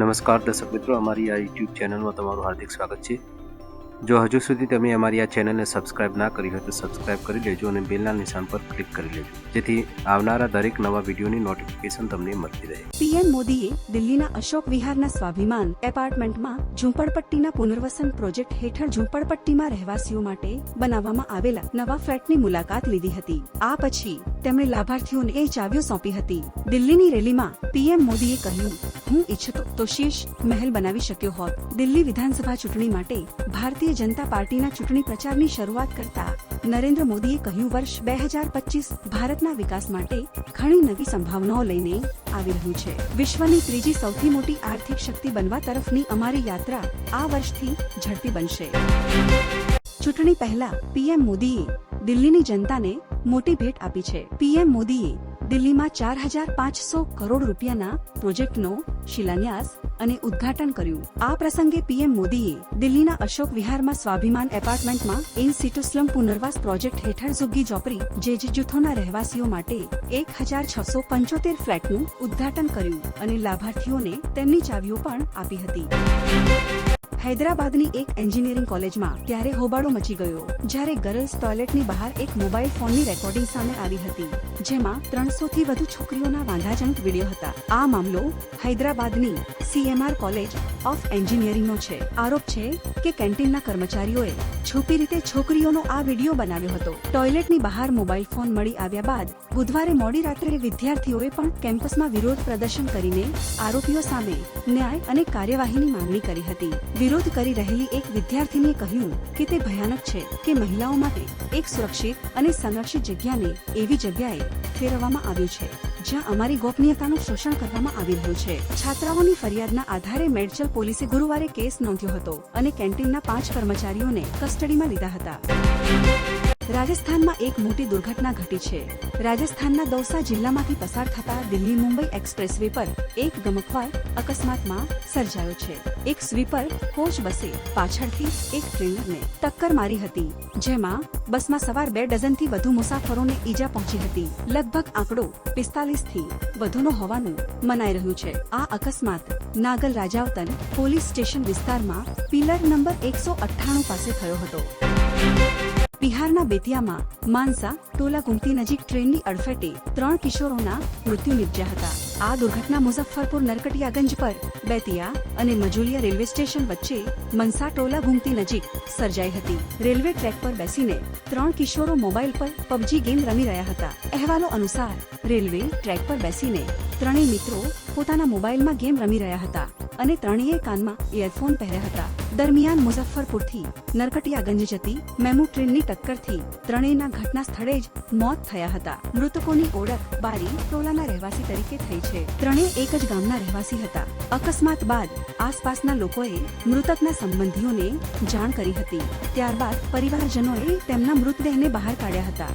નમસ્કાર દર્શક મિત્રો, અમારી આ યુટ્યુબ ચેનલમાં તમારું હાર્દિક સ્વાગત છે. જો હજુ સુધી તમે અમારી આ ચેનલને સબસ્ક્રાઇબ ના કરી હોય તો સબસ્ક્રાઇબ કરી લેજો અને બેલના નિશાન પર ક્લિક કરી લેજો. જેથી આવનારા દરેક નવા વિડીયોની નોટિફિકેશન તમને મળતી રહે. પીએમ મોદીએ દિલ્હીના અશોક વિહારના સ્વાભિમાન એપાર્ટમેન્ટમાં ઝૂંપડપટ્ટીના પુનર્વસન પ્રોજેક્ટ હેઠળ ઝૂંપડપટ્ટીમાં રહેવાસીઓ માટે બનાવવામાં આવેલા નવા ફ્લેટની મુલાકાત લીધી હતી. આ પછી તેમણે લાભાર્થીઓને એ ચાવીઓ સોંપી હતી. દિલ્હીની રેલીમાં પીએમ મોદીએ કહ્યું, હું ઈચ્છતો તો શીર્ષ મહેલ બનાવી શક્યો હોત. દિલ્હી વિધાનસભા ચૂંટણી માટે ભારતીય જનતા પાર્ટીના ચૂંટણી પ્રચારની શરૂઆત કરતા નરેન્દ્ર મોદીએ કહ્યું, વર્ષ બે હજાર પચીસ ભારતના વિકાસ માટે ઘણી નવી સંભાવનાઓ લઈને આવી રહ્યું છે. વિશ્વની ત્રીજી સૌથી મોટી આર્થિક શક્તિ બનવા તરફની અમારી યાત્રા આ વર્ષથી ઝડપી બનશે. ચૂંટણી પહેલા પીએમ મોદીએ દિલ્હીની જનતાને મોટી ભેટ આપી છે. પીએમ મોદીએ દિલ્હીમાં ચાર હજાર પાંચસો કરોડ રૂપિયાના પ્રોજેક્ટનો શિલાન્યાસ અને ઉદ્ઘાટન કર્યું. આ પ્રસંગે પીએમ મોદીએ દિલ્હીના અશોક વિહારમાં સ્વાભિમાન એપાર્ટમેન્ટમાં ઇન સિટુ સ્લમ પુનર્વાસ પ્રોજેક્ટ હેઠળ ઝુગ્ગી ઝોપડી જે જૂથોના રહેવાસીઓ માટે એક હજાર છસો પંચોતેર ફ્લેટનું ઉદ્ઘાટન કર્યું અને લાભાર્થીઓને તેમની ચાવીઓ પણ આપી હતી. હૈદરાબાદની એક એન્જિનિયરિંગ કોલેજમાં ત્યારે હોબાળો મચી ગયો, જ્યારે ગર્લ્સ ટોયલેટની બહાર એક મોબાઈલ ફોનની રેકોર્ડિંગ સામે આવી હતી, જેમાં ત્રણસો થી વધુ છોકરીઓના વાંધાજનક વીડિયો હતા. આ મામલો હૈદરાબાદની સીએમઆર કોલેજ ઓફ એન્જિનિયરિંગનો છે. આરોપ છે કે કેન્ટીનના કર્મચારીઓએ છુપી રીતે છોકરીઓનો આ વીડિયો બનાવ્યો હતો. ટોયલેટની બહાર મોબાઈલ ફોન મળી આવ્યા બાદ બુધવારે મોડી રાત્રે વિદ્યાર્થીઓએ પણ કેમ્પસમાં વિરોધ પ્રદર્શન કરીને આરોપીઓ સામે ન્યાય અને કાર્યવાહીની માંગણી કરી હતી. વિરોધ કરી રહેલી એક વિદ્યાર્થીનીએ કહ્યું કે તે ભયાનક છે કે મહિલાઓ માટે એક સુરક્ષિત અને સંરક્ષિત જગ્યાને એવી જગ્યાએ ફેરવવામાં આવ્યું છે, જ્યાં અમારી ગોપનીયતાનું શોષણ કરવામાં આવી રહ્યું છે. છાત્રાઓની ફરિયાદના આધારે મેડચલ પોલીસે ગુરુવારે કેસ નોંધ્યો હતો અને કેન્ટીનના પાંચ કર્મચારીઓને કસ્ટડીમાં લીધા હતા. રાજસ્થાનમાં એક મોટી દુર્ઘટના ઘટી છે. રાજસ્થાનના દૌસા જિલ્લામાંથી પસાર થતા દિલ્હી મુંબઈ એક્સપ્રેસ વે પર એક ગમકવાર અકસ્માતમાં સર્જાયો છે. એક સ્વીપર કોચ બસે પાછળથી એક ટ્રેનરને ટક્કર મારી હતી, જેમાં બસમાં સવાર બે ડઝનથી વધુ મુસાફરોને ઈજા પહોંચી હતી. લગભગ આંકડો પિસ્તાલીસથી વધુનો હોવાનું મનાઈ રહ્યું છે. આ અકસ્માત નાગલ રાજાવતન પોલીસ સ્ટેશન વિસ્તારમાં પિલર નંબર એકસો અઠ્ઠાણું પાસે થયો હતો. બિહારના બેતિયામાં માનસા ટોલા ગુમતી નજીક ટ્રેનની અડફેટે ત્રણ કિશોરોના મૃત્યુ નિપજ્યા હતા. આ દુર્ઘટના મુઝફ્ફરપુર નરકટિયાગંજ પર, બેતિયા અને મજુલિયા રેલવે સ્ટેશન વચ્ચે મનસા ટોલા ગુમતી નજીક સર્જાઈ હતી. રેલવે ટ્રેક પર બેસીને ત્રણ કિશોરો મોબાઈલ પર પબજી ગેમ રમી રહ્યા હતા. અહેવાલો અનુસાર, રેલવે ટ્રેક પર બેસીને ત્રણેય મિત્રો પોતાના મોબાઈલમાં ગેમ રમી રહ્યા હતા અને ત્રણેય કાનમાં ઇયરફોન પહેર્યા હતા. દરમિયાન મુઝફ્ફરપુરથી નરકટિયાગંજ જતી મેમુ ટ્રેનની ટક્કરથી ત્રણેયના ઘટના સ્થળે જ મોત થયા હતા. મૃતકોની ઓળખ બારી ટોલાના રહેવાસી તરીકે થઈ છે. ત્રણેય એક જ ગામના રહેવાસી હતા. અકસ્માત બાદ આસપાસના લોકોએ મૃતકના સંબંધીઓને જાણ કરી હતી. ત્યારબાદ પરિવારજનોએ તેમના મૃતદેહને બહાર કાઢ્યા હતા.